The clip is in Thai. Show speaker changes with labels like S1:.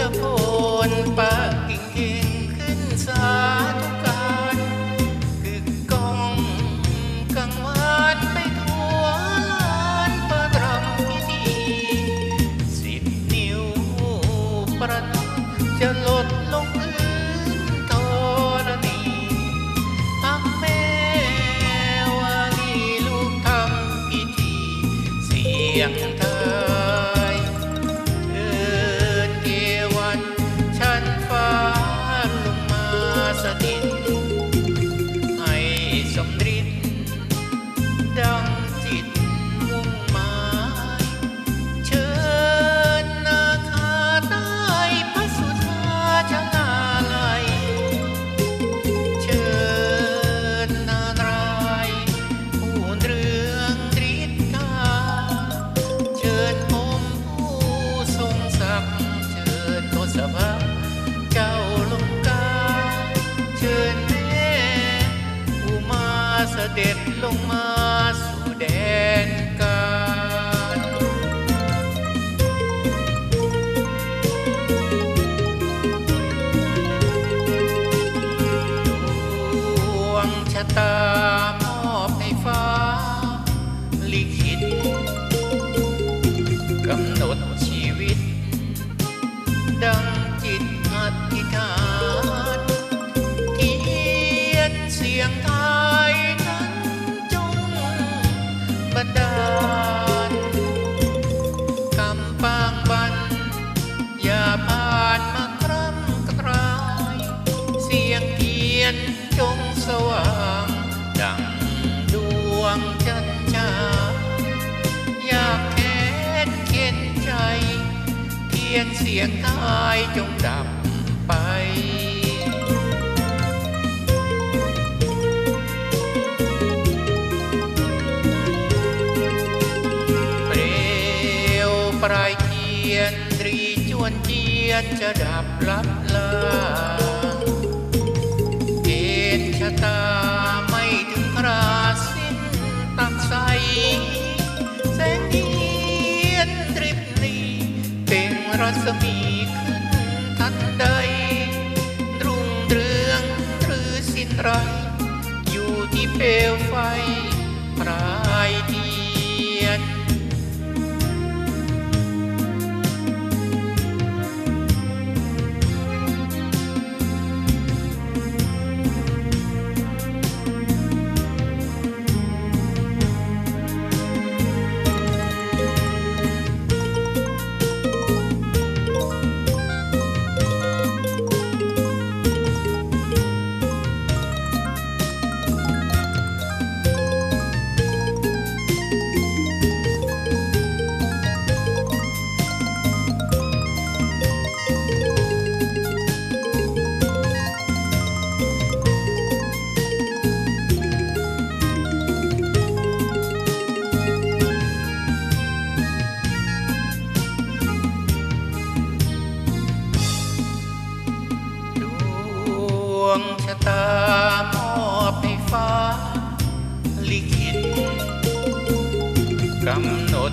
S1: ตะโพนปะกิ่งเข่งขึ้นสาธุการคือกองกังวานไปทั่วลานประรำพิธีสิบนิ้วประนมจะหลดลงพื้นธรณีพักแม่วาลีลูกทำพิธีเสียง สถิ ด็จลงมาสู่แดนกาลดวงชะตามอบให้ฟ้า ลิขิตกำหนดชีวิต ดังจิตอธิษฐานเทียนเสียง นดาลกำปางบัน อย่าผ่านมาคร่ำกราย เสียงเทียนจงสว่าง ดังดวงจันทราอยากแค้นเข็นใจ เทียนเสียงทายจงดับไป ยเทียนตรีจวนเจียนจะดับลับลางเกณฑ์ชะตาไม่ถึงคราสิ้นตักใสแสงเทียนตริบนีเป่งรัศมีขึ้นทันใด รุ่งเรืองหรือสิ้นไรอยู่ที่เปลวไฟปลายที วงชะตามอบให้ฟ้า ลิขิตกำหนด